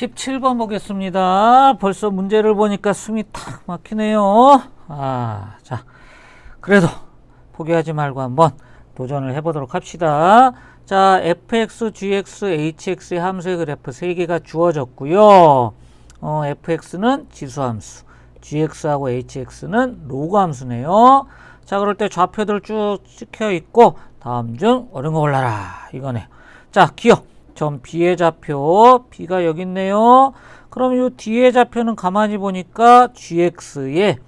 17번 보겠습니다. 벌써 문제를 보니까 숨이 탁 막히네요. 아, 자, 그래도 포기하지 말고 한번 도전을 해보도록 합시다. 자, fx, gx, hx의 함수의 그래프 3개가 주어졌고요. 어, fx는 지수함수, gx하고 hx는 로그 함수네요. 자, 그럴 때 좌표들 쭉 찍혀 있고 다음 중 옳은 거 골라라 이거네요. 자, 기억. 점 B의 좌표, B가 여기 있네요. 그럼 이 D의 좌표는 가만히 보니까 GX에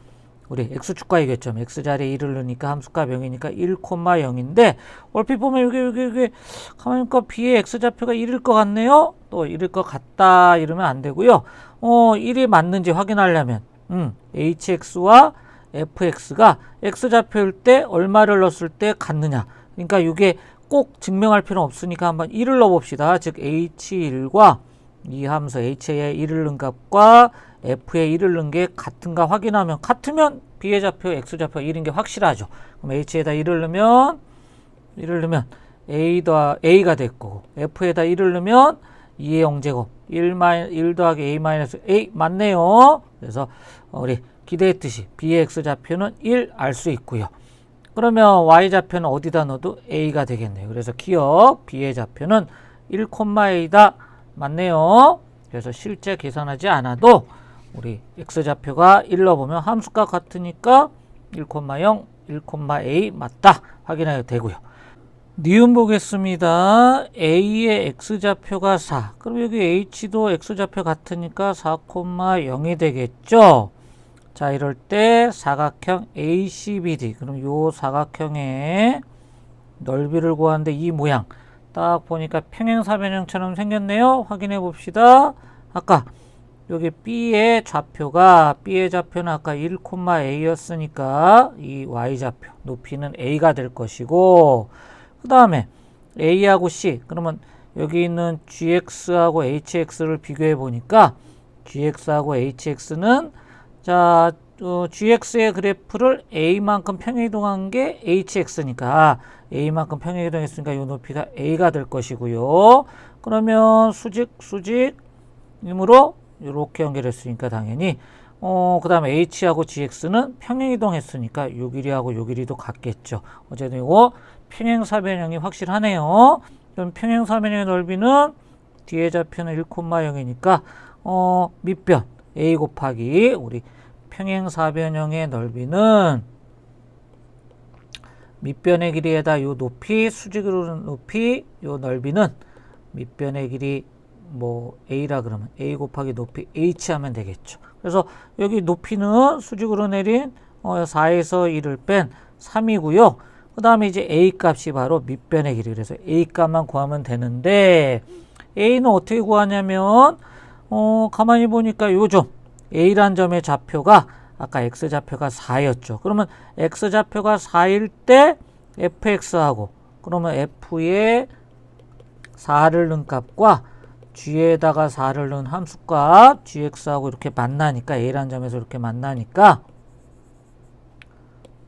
우리 X축과 이겠죠. X자리에 1을 넣으니까 함수값 0이니까 1,0인데 얼핏 보면 여기 여기 여기 가만히 보니까 B의 X좌표가 1일 것 같네요. 또 1일 것 같다 이러면 안 되고요. 어, 1이 맞는지 확인하려면 음, HX와 FX가 X좌표일 때 얼마를 넣었을 때 같느냐. 그러니까 이게 꼭 증명할 필요는 없으니까 한번 1을 넣어봅시다. 즉 H1과 이 함수 H의 1을 넣은 값과 F의 1을 넣은 게 같은가 확인하면 같으면 B의 좌표, X좌표 1인 게 확실하죠. 그럼 H에다 1을 넣으면 1을 넣으면 A 더 A가 됐고 F에다 1을 넣으면 2의 0제곱 1, 마이, 1 더하기 A 마이너스 A 맞네요. 그래서 우리 기대했듯이 B의 X좌표는 1 알 수 있고요. 그러면 y좌표는 어디다 넣어도 a가 되겠네요. 그래서 기억 b의 좌표는 1,a다 맞네요. 그래서 실제 계산하지 않아도 우리 x좌표가 1 넣어보면 함수값 같으니까 1,0, 1,a 맞다 확인해도 되고요. 니은 보겠습니다. a의 x좌표가 4. 그럼 여기 h도 x좌표 같으니까 4,0이 되겠죠. 자, 이럴 때 사각형 ACBD. 그럼 요 사각형의 넓이를 구하는데 이 모양 딱 보니까 평행사변형처럼 생겼네요. 확인해 봅시다. 아까 여기 B의 좌표가 B의 좌표는 아까 1,A였으니까 이 Y좌표 높이는 A가 될 것이고 그 다음에 A하고 C 그러면 여기 있는 GX하고 HX를 비교해 보니까 GX하고 HX는 자, 어, GX의 그래프를 A만큼 평행이동한 게 HX니까 A만큼 평행이동했으니까 이 높이가 A가 될 것이고요. 그러면 수직, 수직이므로 이렇게 연결했으니까 당연히 어, 그 다음에 H하고 GX는 평행이동했으니까 요 길이하고 요 길이도 같겠죠. 어쨌든 이거 평행사변형이 확실하네요. 그럼 평행사변형의 넓이는 뒤에 좌표는 1,0이니까 어, 밑변 a 곱하기 우리 평행사변형의 넓이는 밑변의 길이에다 요 높이 수직으로 높이 요 넓이는 밑변의 길이 뭐 a라 그러면 a 곱하기 높이 h 하면 되겠죠. 그래서 여기 높이는 수직으로 내린 어 4에서 1을 뺀 3이고요. 그 다음에 이제 a 값이 바로 밑변의 길이 그래서 a 값만 구하면 되는데 a는 어떻게 구하냐면 어, 가만히 보니까 요점 A란 점의 좌표가 아까 X좌표가 4였죠. 그러면 X좌표가 4일 때 fx하고 그러면 f에 4를 넣은 값과 g에다가 4를 넣은 함수값 gx하고 이렇게 만나니까 A란 점에서 이렇게 만나니까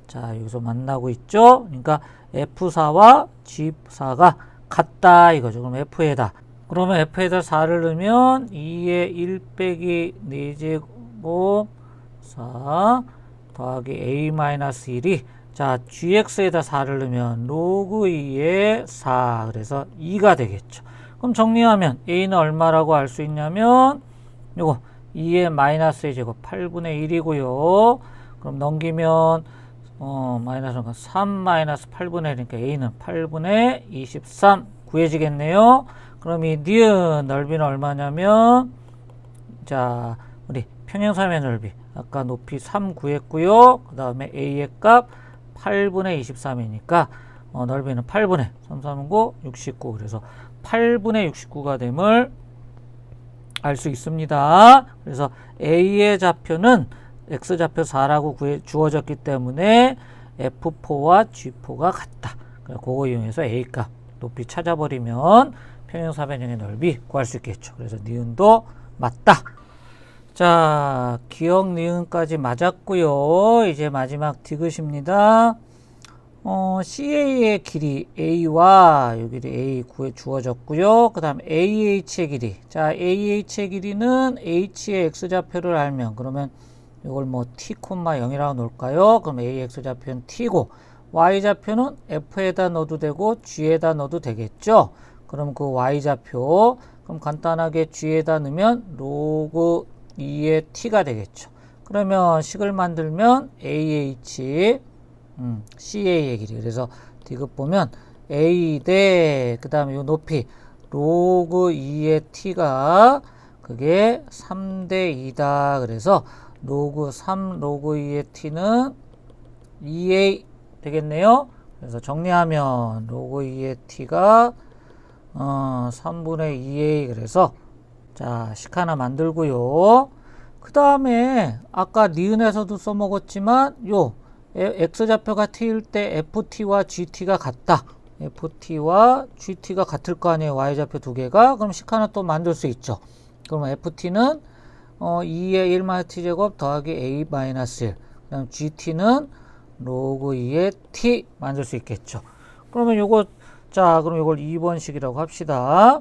자 여기서 만나고 있죠. 그러니까 f4와 g4가 같다 이거죠. 그럼 f에다 그러면 f에다 4를 넣으면 2에 1 빼기 4제곱 4 더하기 a 마이너스 1이 자 gx에다 4를 넣으면 로그 2에 4 그래서 2가 되겠죠. 그럼 정리하면 a는 얼마라고 알 수 있냐면 요거 2의 마이너스 의 제곱 8분의 1이고요. 그럼 넘기면 어 마이너스 3 마이너스 8분의 1이니까 a는 8분의 23 구해지겠네요. 그럼 이 니은 넓이는 얼마냐면 자 우리 평행삼의 넓이 아까 높이 3 구했고요. 그 다음에 a의 값 8분의 23이니까 어, 넓이는 8분의 3, 3, 9, 69 그래서 8분의 69가 됨을 알 수 있습니다. 그래서 a의 좌표는 x좌표 4라고 구해, 주어졌기 때문에 f4와 g4가 같다. 그거 이용해서 a 값 높이 찾아버리면 평행 사변형의 넓이 구할 수 있겠죠. 그래서 니은도 맞다. 자, 기억 니은까지 맞았고요. 이제 마지막 디귿입니다. 어, CA의 길이 A와 요 길이 A 구해 주어졌고요. 그 다음 AH의 길이. 자, AH의 길이는 H의 X좌표를 알면 그러면 이걸 뭐 T, 0이라고 놓을까요? 그럼 AX 좌표는 T고 Y좌표는 F에다 넣어도 되고 G에다 넣어도 되겠죠? 그럼 그 Y좌표 그럼 간단하게 G에다 넣으면 로그 2의 T가 되겠죠. 그러면 식을 만들면 AH 음, CA의 길이. 그래서 디귿 보면 A 대, 그 다음에 요 높이, 로그 2의 T가 그게 3대 2다. 그래서 로그 3, 로그 2의 T는 2A 되겠네요. 그래서 정리하면 로그 2의 T가 어, 3분의 2A 그래서 자, 식 하나 만들고요. 그 다음에 아까 니은에서도 써먹었지만 요 x좌표가 t일 때 ft와 gt가 같다. ft와 gt가 같을 거 아니에요. y좌표 두 개가. 그럼 식 하나 또 만들 수 있죠. 그러면 ft는 어, 2의 1-t제곱 더하기 a-1. 그 다음 gt는 로그 2의 t 만들 수 있겠죠. 그러면 요거 자 그럼 이걸 2번식이라고 합시다.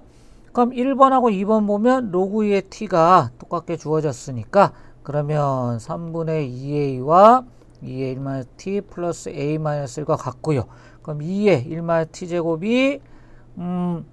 그럼 1번하고 2번 보면 로그 2의 t가 똑같게 주어졌으니까 그러면 3분의 2a와 2의 1-t 플러스 a-1과 같고요. 그럼 2의 1-t제곱이 음,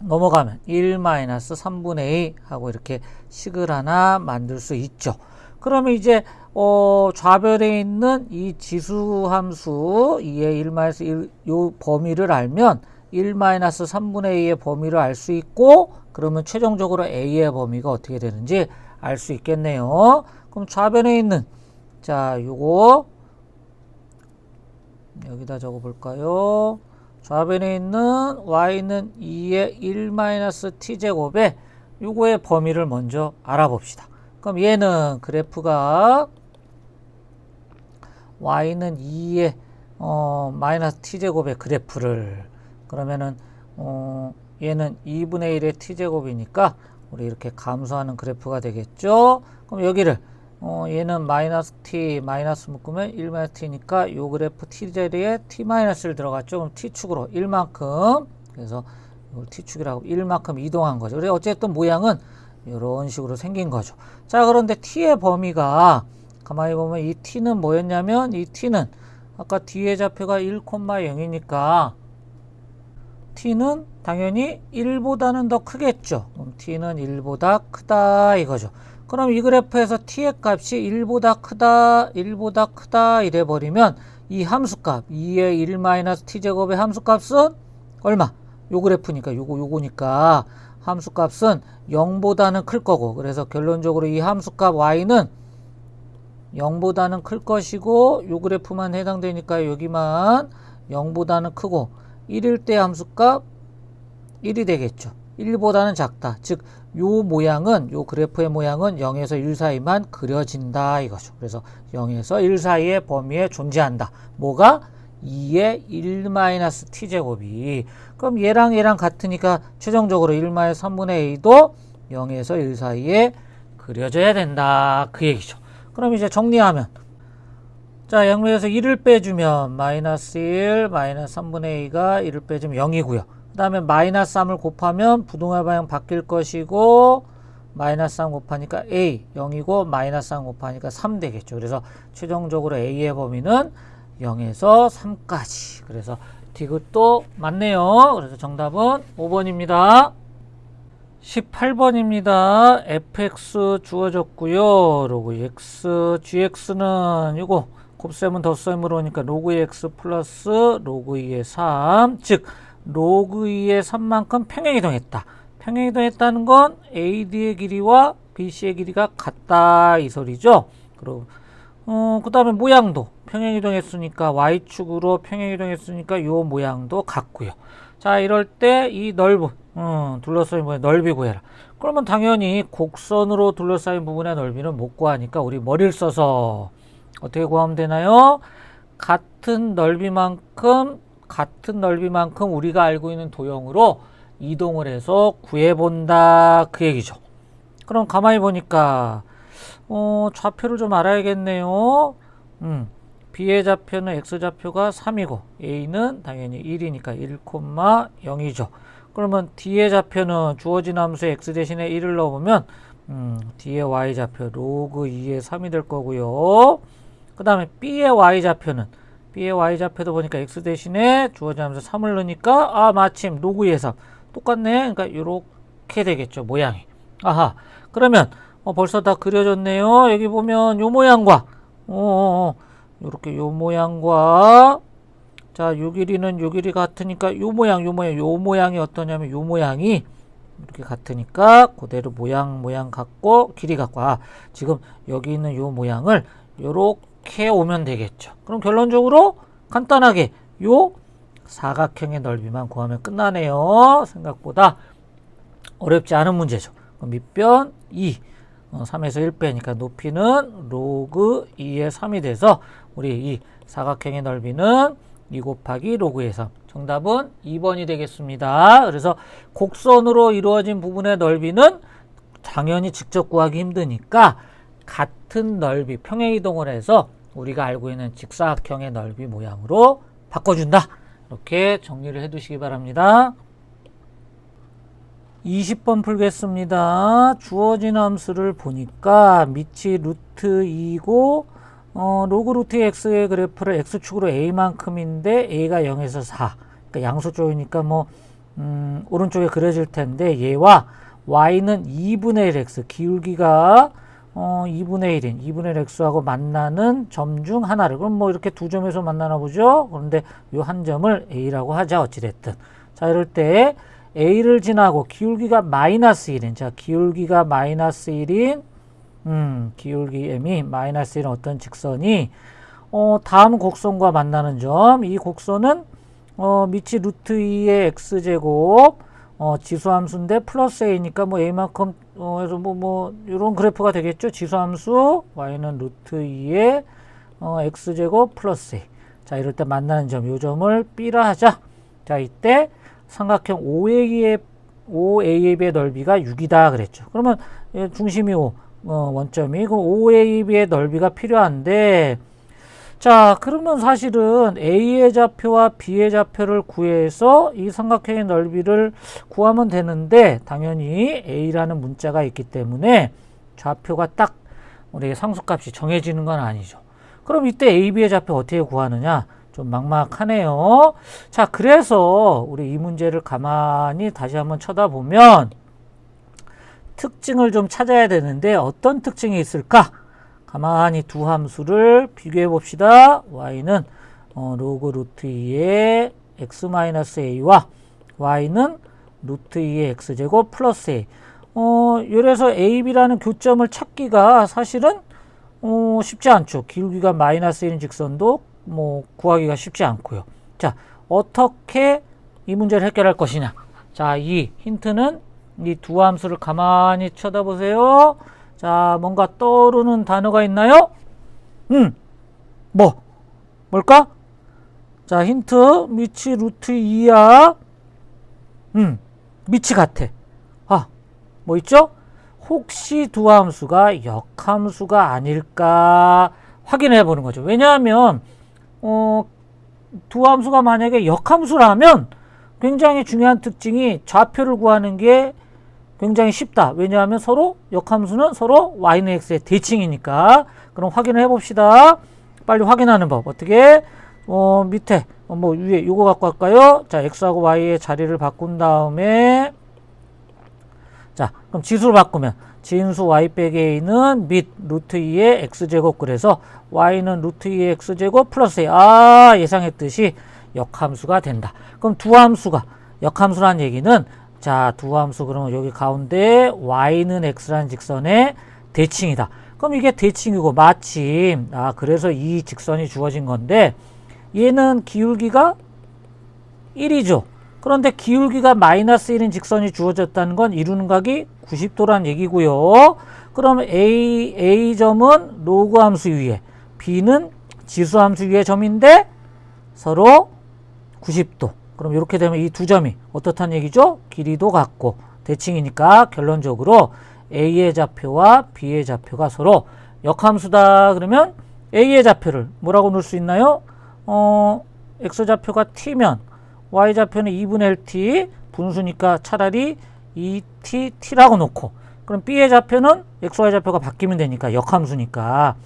넘어가면 1-3분의 a 하고 이렇게 식을 하나 만들 수 있죠. 그러면 이제 어, 좌변에 있는 이 지수 함수 2의 1-1, 요 범위를 알면 1-3분의 a의 범위를 알 수 있고 그러면 최종적으로 a의 범위가 어떻게 되는지 알 수 있겠네요. 그럼 좌변에 있는 자 요거 여기다 적어 볼까요? 좌변에 있는 y는 2의 1-t제곱에 요거의 범위를 먼저 알아봅시다. 그럼 얘는 그래프가 y는 2의 어, 마이너스 t제곱의 그래프를 그러면은 어, 얘는 2분의 1의 t제곱이니까 우리 이렇게 감소하는 그래프가 되겠죠. 그럼 여기를 어, 얘는 마이너스 t 마이너스 묶으면 1 마이너스 t니까 요 그래프 t 자리에 t 마이너스를 들어갔죠. 그럼 t축으로 1만큼 그래서 t축이라고 1만큼 이동한 거죠. 그래 어쨌든 모양은 이런 식으로 생긴 거죠. 자 그런데 t의 범위가 가만히 보면 이 t는 뭐였냐면 이 t는 아까 뒤에 좌표가 1,0이니까 t는 당연히 1보다는 더 크겠죠. 그럼 t는 1보다 크다 이거죠. 그럼 이 그래프에서 t의 값이 1보다 크다, 1보다 크다 이래 버리면 이 함수값 2의 1-t제곱의 함수값은 얼마? 요 그래프니까 요거 요거니까 함수값은 0보다는 클 거고 그래서 결론적으로 이 함수값 y는 0보다는 클 것이고 요 그래프만 해당되니까 여기만 0보다는 크고 1일 때 함수값 1이 되겠죠. 1보다는 작다. 즉, 요 모양은, 요 그래프의 모양은 0에서 1 사이만 그려진다. 이거죠. 그래서 0에서 1 사이의 범위에 존재한다. 뭐가? 2의 1-t제곱이. 그럼 얘랑 얘랑 같으니까 최종적으로 1-3분의 a도 0에서 1 사이에 그려져야 된다. 그 얘기죠. 그럼 이제 정리하면 자, 양면에서 1을 빼주면 마이너스 1, 마이너스 3분의 a가 1을 빼주면 0이고요. 그 다음에 마이너스 3을 곱하면 부동의 방향 바뀔 것이고 마이너스 3 곱하니까 a 0이고 마이너스 3 곱하니까 3 되겠죠. 그래서 최종적으로 a의 범위는 0에서 3까지. 그래서 디귿도 맞네요. 그래서 정답은 5번입니다. 18번입니다. fx 주어졌고요. 로그 x, gx는 이거 곱셈은 덧셈으로 오니까 로그 x 플러스 로그 2의 3. 즉 로그 2의 3만큼 평행이동했다. 평행이동했다는 건 AD의 길이와 BC의 길이가 같다 이 소리죠. 그리고 어, 그 다음에 모양도 평행이동했으니까 Y축으로 평행이동했으니까 요 모양도 같고요. 자 이럴 때 이 넓은 음, 둘러싸인 부분의 넓이 구해라. 그러면 당연히 곡선으로 둘러싸인 부분의 넓이는 못 구하니까 우리 머리를 써서 어떻게 구하면 되나요? 같은 넓이만큼 같은 넓이만큼 우리가 알고 있는 도형으로 이동을 해서 구해본다 그 얘기죠. 그럼 가만히 보니까 어, 좌표를 좀 알아야겠네요. 음, B의 좌표는 X좌표가 3이고 A는 당연히 1이니까 1,0이죠. 그러면 D의 좌표는 주어진 함수에 X 대신에 1을 넣어보면 음, D의 Y좌표 로그 2의 3이 될 거고요. 그 다음에 B의 Y좌표는 B의 Y좌표도 보니까 X 대신에 주어진 함수 3을 넣으니까 아 마침 로그 2의 3 똑같네. 그러니까 이렇게 되겠죠. 모양이. 아하. 그러면 어, 벌써 다 그려졌네요. 여기 보면 요 모양과 어, 이렇게 요 모양과 자, 요 길이는 요 길이 같으니까 요 모양, 요 모양, 요 모양이 어떠냐면 요 모양이 이렇게 같으니까 그대로 모양 모양 같고 길이 같고 아, 지금 여기 있는 요 모양을 요렇게 오면 되겠죠. 그럼 결론적으로 간단하게 요 사각형의 넓이만 구하면 끝나네요. 생각보다 어렵지 않은 문제죠. 밑변 2, 어, 3에서 1 빼니까 높이는 로그 2의 3이 돼서 우리 이 사각형의 넓이는 2 곱하기 로그의 3. 정답은 2번이 되겠습니다. 그래서 곡선으로 이루어진 부분의 넓이는 당연히 직접 구하기 힘드니까 같은 넓이, 평행 이동을 해서 우리가 알고 있는 직사각형의 넓이 모양으로 바꿔준다. 이렇게 정리를 해 두시기 바랍니다. 20번 풀겠습니다. 주어진 함수를 보니까 밑이 루트 2고 어, 로그 루트 x의 그래프를 x축으로 a만큼인데 a가 0에서 4. 그러니까 양수 쪽이니까 뭐 음, 오른쪽에 그려질 텐데 얘와 y는 2분의 1 x 기울기가 어, 2분의 1인 2분의 1 x하고 만나는 점 중 하나를 그럼 뭐 이렇게 두 점에서 만나나 보죠. 그런데 요 한 점을 a라고 하자 어찌 됐든. 자, 이럴 때 a를 지나고 기울기가 마이너스 1인 자, 기울기가 마이너스 1인 음, 기울기 m이 마이너스 1은 어떤 직선이 어, 다음 곡선과 만나는 점. 이 곡선은 어, 밑이 루트 2의 x제곱 어, 지수함수인데 플러스 a니까 뭐 a만큼 어, 해서 뭐, 뭐, 요런 그래프가 되겠죠. 지수함수 y는 루트 2의 어, x제곱 플러스 a. 자, 이럴 때 만나는 점, 요 점을 b라 하자. 자, 이때 삼각형 OA의, OA의 넓이가 6이다 그랬죠. 그러면 예, 중심이 5. 어, 원점이 그럼 OAB의 넓이가 필요한데 자 그러면 사실은 A의 좌표와 B의 좌표를 구해서 이 삼각형의 넓이를 구하면 되는데 당연히 A라는 문자가 있기 때문에 좌표가 딱 우리 상수값이 정해지는 건 아니죠. 그럼 이때 A, B의 좌표 어떻게 구하느냐? 좀 막막하네요. 자, 그래서 우리 이 문제를 가만히 다시 한번 쳐다보면 특징을 좀 찾아야 되는데 어떤 특징이 있을까? 가만히 두 함수를 비교해 봅시다. y는 어, 로그 루트 2의 x-a와 y는 루트 2의 x제곱 플러스 a. 어, 이래서 a, b라는 교점을 찾기가 사실은 어, 쉽지 않죠. 기울기가 마이너스 1인 직선도 뭐 구하기가 쉽지 않고요. 자, 어떻게 이 문제를 해결할 것이냐? 자, 이 힌트는 이 두 함수를 가만히 쳐다보세요. 자, 뭔가 떠오르는 단어가 있나요? 음, 뭐, 뭘까? 자, 힌트, 미치 루트 2야. 음, 미치 같아. 아, 뭐 있죠? 혹시 두 함수가 역함수가 아닐까 확인해 보는 거죠. 왜냐하면, 어, 두 함수가 만약에 역함수라면 굉장히 중요한 특징이 좌표를 구하는 게 굉장히 쉽다. 왜냐하면 서로 역함수는 서로 y는 x의 대칭이니까. 그럼 확인을 해봅시다. 빨리 확인하는 법. 어떻게? 어, 밑에, 어, 뭐 위에 요거 갖고 할까요? 자, x하고 y의 자리를 바꾼 다음에 자, 그럼 지수를 바꾸면 진수 y 빼기 a는 밑 루트 2의 x제곱 그래서 y는 루트 2의 x제곱 플러스 a. 아, 예상했듯이 역함수가 된다. 그럼 두 함수가 역함수란 얘기는 자, 두 함수 그러면 여기 가운데 y는 x라는 직선의 대칭이다. 그럼 이게 대칭이고 마침 아 그래서 이 직선이 주어진 건데 얘는 기울기가 1이죠. 그런데 기울기가 마이너스 1인 직선이 주어졌다는 건 이루는 각이 90도란 얘기고요. 그럼 A, A점은 로그 함수 위에 B는 지수 함수 위에 점인데 서로 90도. 그럼 이렇게 되면 이 두 점이 어떻다는 얘기죠? 길이도 같고 대칭이니까 결론적으로 A의 좌표와 B의 좌표가 서로 역함수다. 그러면 a의 좌표를 뭐라고 넣을 수 있나요? 어, x좌표가 t면 y좌표는 2분의 1t 분수니까 차라리 2t t라고 놓고 그럼 b의 좌표는 xy 좌표가 바뀌면 되니까 역함수니까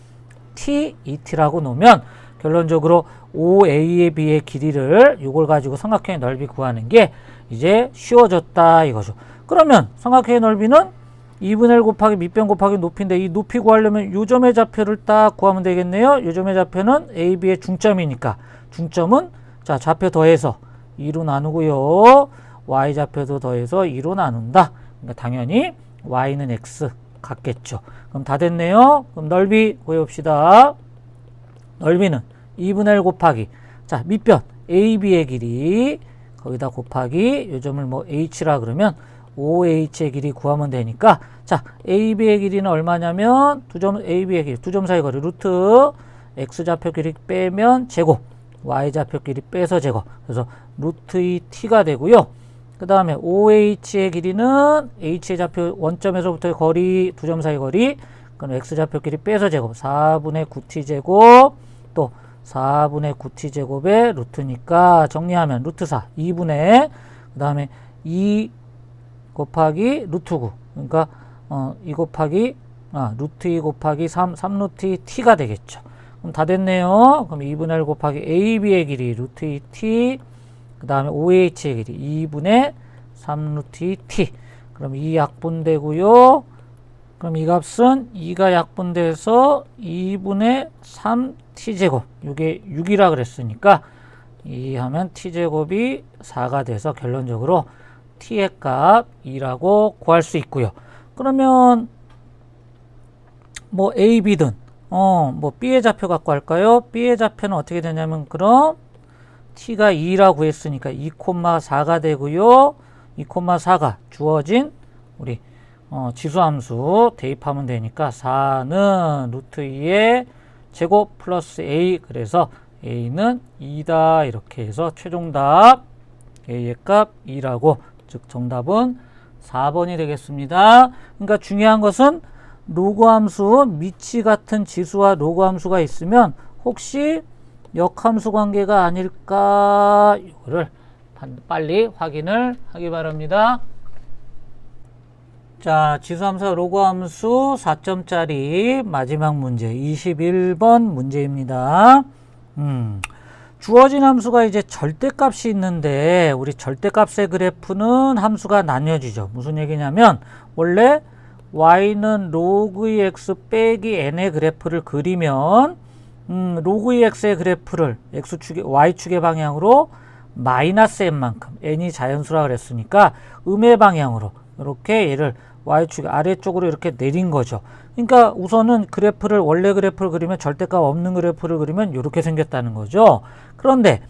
t 2t라고 놓으면 결론적으로 OA의 B의 길이를 이걸 가지고 삼각형의 넓이 구하는 게 이제 쉬워졌다 이거죠. 그러면 삼각형의 넓이는 2분의 1 곱하기 밑변 곱하기 높이인데 이 높이 구하려면 요 점의 좌표를 딱 구하면 되겠네요. 요 점의 좌표는 AB의 중점이니까 중점은 자 좌표 더해서 2로 나누고요. Y 좌표도 더해서 2로 나눈다. 그러니까 당연히 Y는 X 같겠죠. 그럼 다 됐네요. 그럼 넓이 구해봅시다. 넓이는 2분의 1 곱하기. 자 밑변. AB의 길이 거기다 곱하기. 요점을 뭐 H라 그러면 OH의 길이 구하면 되니까. 자 AB의 길이는 얼마냐면 두 점 AB의 길이 두 점 사이 거리 루트 X좌표 길이 빼면 제곱. Y좌표 길이 빼서 제곱. 그래서 루트 2 T가 되고요. 그 다음에 OH의 길이는 H의 좌표 원점에서부터의 거리 두 점 사이 거리. 그럼 X좌표 길이 빼서 제곱. 4분의 9T 제곱. 또 4분의 9t 제곱의 루트니까 정리하면 루트 4 2분의 그 다음에 2 곱하기 루트 9 그러니까 어, 2 곱하기 아, 루트 2 곱하기 3 3루트 2 t가 되겠죠. 그럼 다 됐네요. 그럼 2분의 1 곱하기 ab의 길이 루트 2 t 그 다음에 oh의 길이 2분의 3루트 2 t 그럼 2 약분되고요 그럼 이 값은 2가 약분돼서 2분의 3t제곱 이게 6이라 그랬으니까 2 하면 t제곱이 4가 돼서 결론적으로 t의 값 2라고 구할 수 있고요. 그러면 뭐 a, b든 어, 뭐 b의 좌표 갖고 할까요? b의 좌표는 어떻게 되냐면 그럼 t가 2라고 했으니까 2,4가 되고요. 2,4가 주어진 우리 어, 지수함수 대입하면 되니까 4는 루트 2의 제곱 플러스 a 그래서 a는 2다 이렇게 해서 최종답 a의 값 2라고 즉 정답은 4번이 되겠습니다. 그러니까 중요한 것은 로그 함수 미치 같은 지수와 로그 함수가 있으면 혹시 역함수 관계가 아닐까 이거를 빨리 확인을 하기 바랍니다. 자, 지수함수 로그함수 4점짜리 마지막 문제 21번 문제입니다. 음, 주어진 함수가 이제 절대값이 있는데 우리 절대값의 그래프는 함수가 나뉘어지죠. 무슨 얘기냐면 원래 y는 로그 x 빼기 n의 그래프를 그리면 음, 로그 x의 그래프를 x축의 y축의 방향으로 마이너스 n만큼 n이 자연수라 그랬으니까 음의 방향으로 이렇게 얘를 y축 아래쪽으로 이렇게 내린 거죠. 그러니까 우선은 그래프를 원래 그래프를 그리면 절대값 없는 그래프를 그리면 이렇게 생겼다는 거죠. 그런데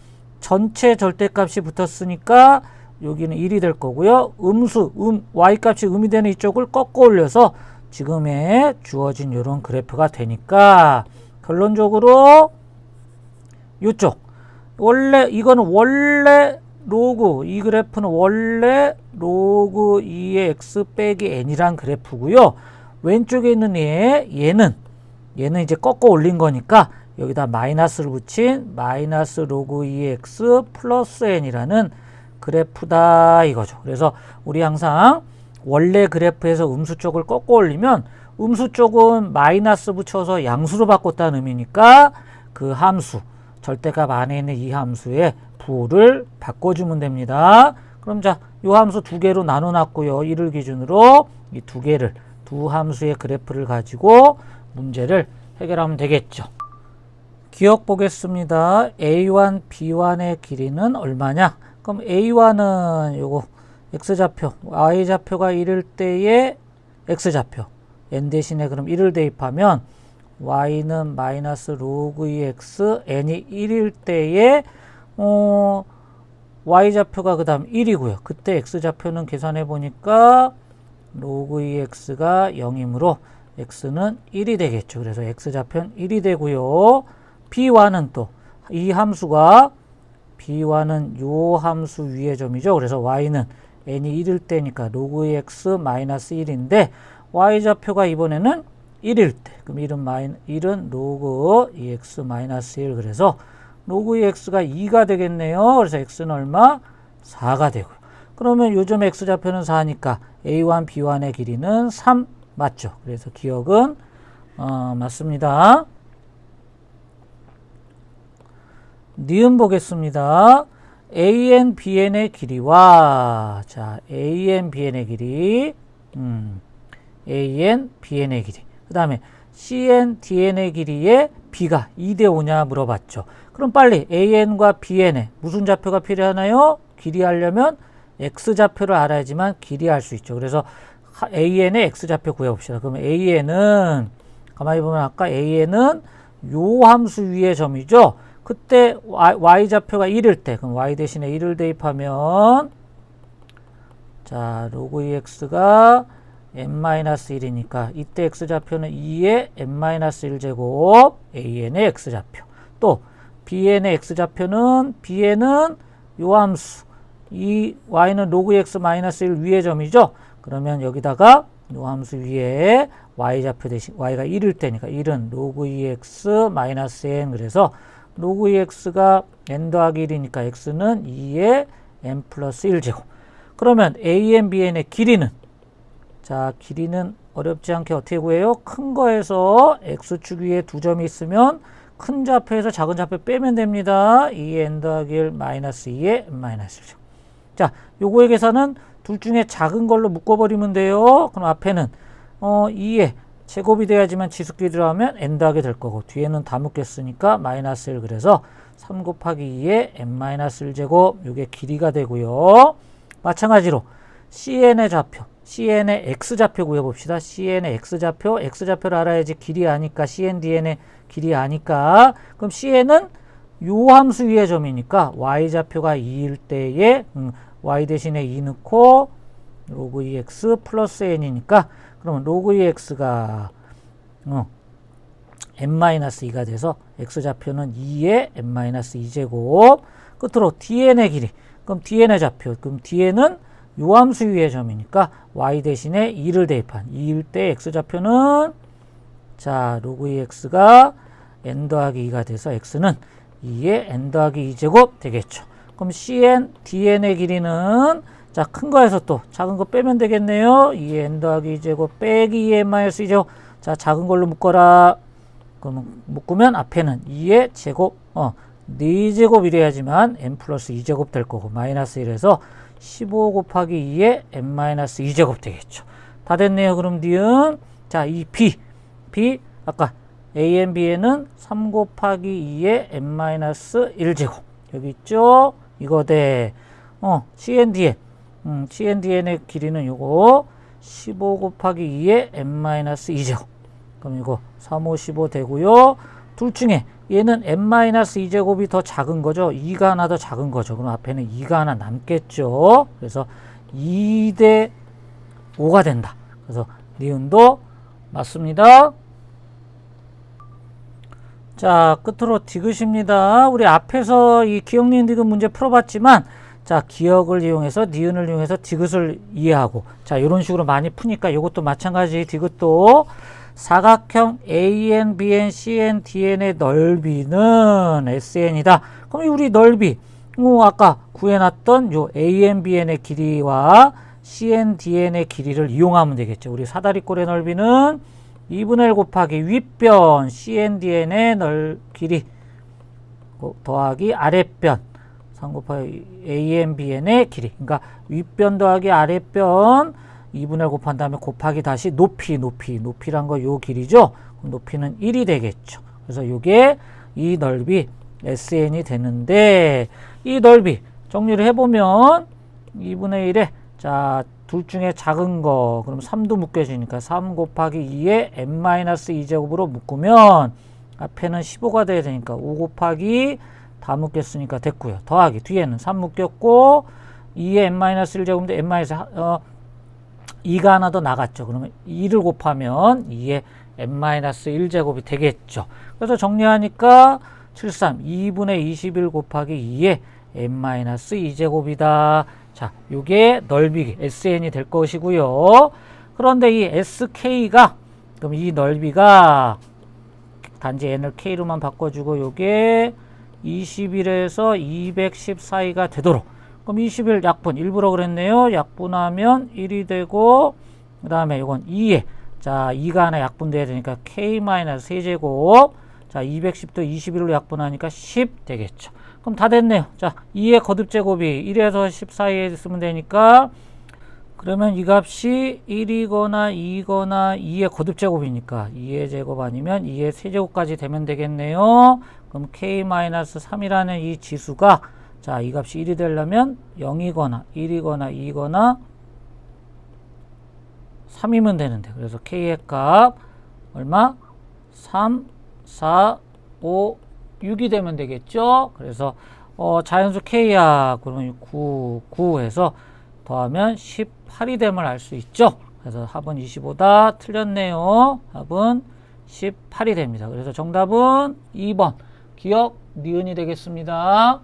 전체 절대값이 붙었으니까 여기는 1이 될 거고요. 음수, 음, y값이 음이 되는 이쪽을 꺾어 올려서 지금의 주어진 이런 그래프가 되니까 결론적으로 이쪽 원래 이거는 원래 로그 이 그래프는 원래 로그 2의 x 빼기 n이란 그래프고요. 왼쪽에 있는 얘 얘는 얘는 이제 꺾어 올린 거니까 여기다 마이너스를 붙인 마이너스 로그 2의 x 플러스 n이라는 그래프다 이거죠. 그래서 우리 항상 원래 그래프에서 음수 쪽을 꺾어 올리면 음수 쪽은 마이너스 붙여서 양수로 바꿨다는 의미니까 그 함수 절대값 안에 있는 이 함수의 부호를 바꿔주면 됩니다. 그럼 자, 이 함수 두 개로 나눠놨고요. 이를 기준으로 이 두 개를 두 함수의 그래프를 가지고 문제를 해결하면 되겠죠. 기억 보겠습니다. A1, B1의 길이는 얼마냐? 그럼 A1은 요거 X좌표, Y좌표가 1일 때의 X좌표, N 대신에 그럼 1을 대입하면 Y는 마이너스 로그 2X, N이 1일 때의 어, y좌표가 그 다음 1이고요. 그때 x좌표는 계산해 보니까 로그 2x가 0이므로 x는 1이 되겠죠. 그래서 x좌표는 1이 되고요. b와는 또 이 함수가 b와는 요 함수 위의 점이죠. 그래서 y는 n이 1일 때니까 로그 2x 마이너스 1인데 y좌표가 이번에는 1일 때 그럼 1은 마이너 1은 로그 2x 마이너스 1 그래서 로그 2x가 2가 되겠네요. 그래서 x는 얼마? 4가 되고요. 그러면 요즘 x좌표는 4니까 a1, b1의 길이는 3 맞죠? 그래서 기억은 어, 맞습니다. 니은 보겠습니다. AN, BN의 길이와 자 AN, BN의 길이 음, AN, BN의 길이 그 다음에 CN, DN의 길이에 B가 2대 5냐 물어봤죠. 그럼 빨리 AN과 BN의 무슨 좌표가 필요하나요? 길이 하려면 X좌표를 알아야지만 길이 할 수 있죠. 그래서 AN의 X좌표 구해봅시다. 그러면 AN은 가만히 보면 아까 AN은 요 함수 위의 점이죠. 그때 y, 좌표가 1일 때 그럼 y 대신에 1을 대입하면 자 로그 2x가 n-1이니까 이때 x좌표는 2의 n-1제곱 an의 x좌표 또 bn의 x좌표는 bn은 요 함수 이 y는 로그 x 1 위의 점이죠 그러면 여기다가 요 함수 위에 y좌표 대신 y가 1일 때니까 1은 로그 2x n 그래서 로그 2x가 n 더하기 1이니까 x는 2의 n 플러스 1제곱. 그러면 a n, b n의 길이는 자 길이는 어렵지 않게 어떻게 구해요? 큰 거에서 x축 위에 두 점이 있으면 큰 좌표에서 작은 좌표 빼면 됩니다. 2n 더하기 1 마이너스 2의 n 마이너스 1제곱. 자 요거의 계산은 둘 중에 작은 걸로 묶어버리면 돼요. 그럼 앞에는 어 2의 제곱이 돼야지만 지수끼리 들어가면 n 더하게 될 거고 뒤에는 다 묶였으니까 마이너스 1 그래서 3 곱하기 2의 n 마이너스 1 제곱 이게 길이가 되고요. 마찬가지로 cn의 좌표 cn의 x좌표 구해봅시다. cn의 x좌표 x좌표를 알아야지 길이 아니까 cn dn의 길이 아니까. 그럼 cn은 요 함수 위의 점이니까 y좌표가 2일 때에 음, y 대신에 2 넣고 로그 2x 플러스 n이니까 그러면 로그 2x가 어, n-2가 돼서 x좌표는 2의 n-2제곱. 끝으로 dn의 길이. 그럼 dn의 좌표. 그럼 dn은 요함수 위의 점이니까 y 대신에 2를 대입한 2일 때 x좌표는 자 로그 2x가 n 더하기 2가 돼서 x는 2의 n 더하기 2제곱 되겠죠. 그럼 cn, dn의 길이는 자, 큰 거에서 또 작은 거 빼면 되겠네요. 2의 n 더하기 2제곱 빼기 2의 n 마이너스 2제곱. 자, 작은 걸로 묶어라. 그러면 묶으면 앞에는 2의 제곱, 어, 4제곱 이래야지만 n 플러스 2제곱 될 거고 마이너스 1에서 15 곱하기 2의 n 마이너스 2제곱 되겠죠. 다 됐네요. 그럼 니은 자, 이 b, b 아까 a n b에는 3 곱하기 2의 n 마이너스 1제곱 여기 있죠. 이거 돼. 어, c n d n 음, CNDN의 길이는 요거 15 곱하기 2의 n-2제곱. 그럼 이거 3, 5, 15 되고요. 둘 중에 얘는 n-2제곱이 더 작은 거죠. 2가 하나 더 작은 거죠. 그럼 앞에는 2가 하나 남겠죠. 그래서 2 대 5가 된다. 그래서 니은도 맞습니다. 자, 끝으로 디귿입니다. 우리 앞에서 이 기억 니은 디귿 문제 풀어봤지만 자, 기억을 이용해서 니은을 이용해서 디귿을 이해하고 자, 이런 식으로 많이 푸니까 이것도 마찬가지 디귿도 사각형 AN, BN, CN, DN의 넓이는 SN이다. 그럼 우리 넓이 어, 아까 구해놨던 요 AN, BN의 길이와 CN, DN의 길이를 이용하면 되겠죠. 우리 사다리꼴의 넓이는 2분의 1 곱하기 윗변 CN, DN의 넓 길이 더하기 아랫변 3 곱하기 AN, BN의 길이. 그러니까 윗변 더하기 아랫변 2분의 곱한 다음에 곱하기 다시 높이, 높이. 높이란 거 요 길이죠. 높이는 1이 되겠죠. 그래서 요게 이 넓이 SN이 되는데 이 넓이 정리를 해보면 2분의 1에 자, 둘 중에 작은 거 그럼 3도 묶여지니까 3 곱하기 2에 n-2제곱으로 묶으면 앞에는 15가 돼야 되니까 5 곱하기 다 묶였으니까 됐고요. 더하기 뒤에는 3 묶였고 2에 n-1제곱인데 n 어, 2가 하나 더 나갔죠. 그러면 2를 곱하면 2에 n-1제곱이 되겠죠. 그래서 정리하니까 73 2분의 21 곱하기 2에 n-2제곱이다. 자, 요게 넓이 SN이 될 것이고요. 그런데 이 SK가 그럼 이 넓이가 단지 n을 k로만 바꿔주고 요게 21에서 210 사이가 되도록 그럼 21 약분 일부러 그랬네요. 약분하면 1이 되고 그 다음에 이건 2에. 자 2가 하나 약분돼야 되니까 k 마이너스 세제곱. 자 210도 21로 약분하니까 10 되겠죠. 그럼 다 됐네요. 자 2의 거듭제곱이 1에서 10 사이에 있으면 되니까 그러면 이 값이 1이거나 2거나 2의 거듭제곱이니까 2의 제곱 아니면 2의 세제곱까지 되면 되겠네요. 그럼 k-3이라는 이 지수가 자, 이 값이 1이 되려면 0이거나 1이거나 2거나 3이면 되는데 그래서 k의 값 얼마? 3, 4, 5, 6이 되면 되겠죠. 그래서 어, 자연수 k야 그러면 9, 9 해서 더하면 18이 됨을 알 수 있죠. 그래서 합은 25다 틀렸네요. 합은 18이 됩니다. 그래서 정답은 2번 기억 니은이 되겠습니다.